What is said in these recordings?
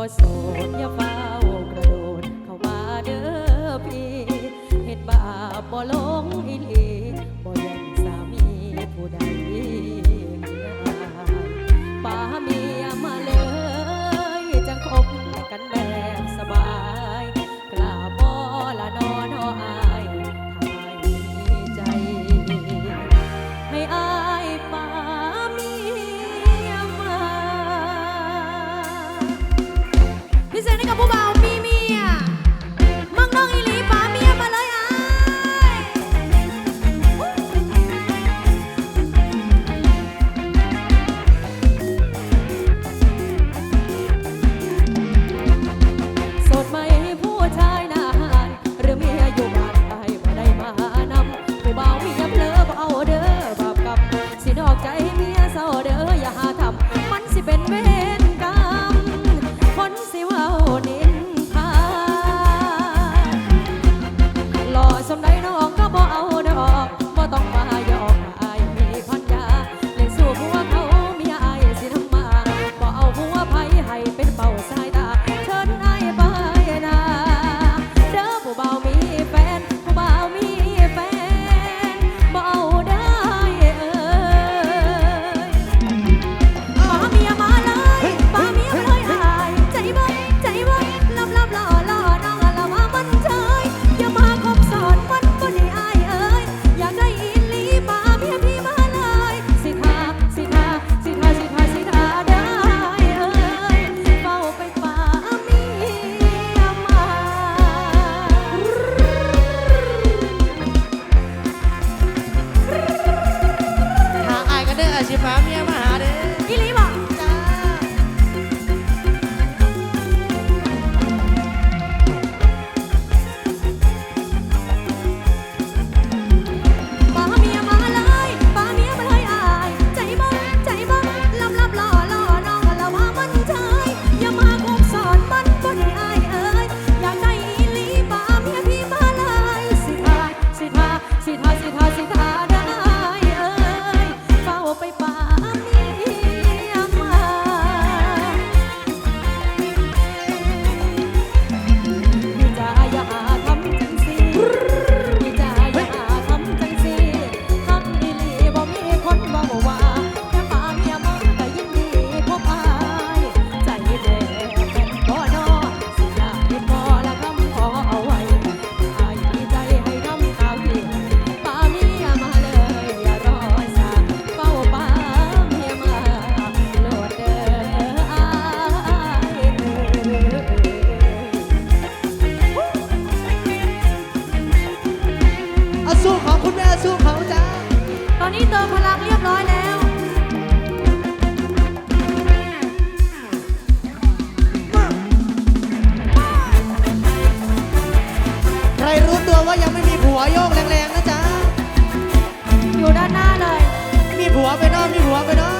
่โสดอย่าเฝ้ากระโดดเข้ามาเด้อพี่เห็ดบาปบ่ลงอีหลีบ่ยังสามีผู้ใด Saya ini. นนี้เติมพลังเรียบร้อยแล้ว ใครรู้ตัวว่ายังไม่มีผัวโยกแรงๆนะจ๊ะ อยู่ด้านหน้าเลย มีผัวไปนอกมีผัวไปนอก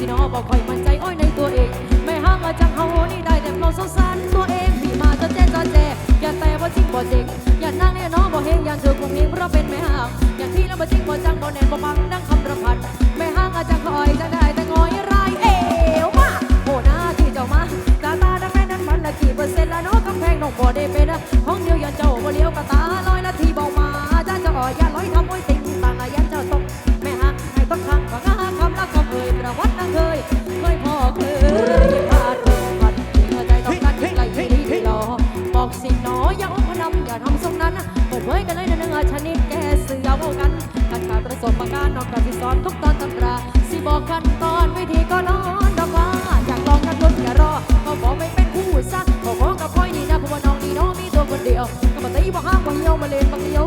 สิเนาะบอกคอยมั่นใจอ้อยในตัวเอง ไม่ห่างอาจากเฮานี่ได้แต่เราสงสารตัวเองพี่มาจะแจ้จะแจกอย่าแต่ว่าจริงบ่จริงอย่านั่งแน่น้องบอกเฮงอย่าเจอคงเฮงเพราะเป็นไม่ห่างอย่างที่เราบอกจริงบ่จังบ่แน่บ่ฟังนั่งคำรำพันไม่ห่างอาจังคอยจะได้แต่งอยไรายเอว่าโหน้าที่เจ้ามาตาตาดังแม่นั้นมันละกี่เปอร์เซ็นต์ละเนาะกำแพงน้องบ่ได้เป็นห้องเดียวอย่าเจ้าบ่เลี้ยวกะตาลอยละที่บอกมาจ้าจะอ่อยอย่าลอยทำ Baka mangiyaw, mali, pangiyaw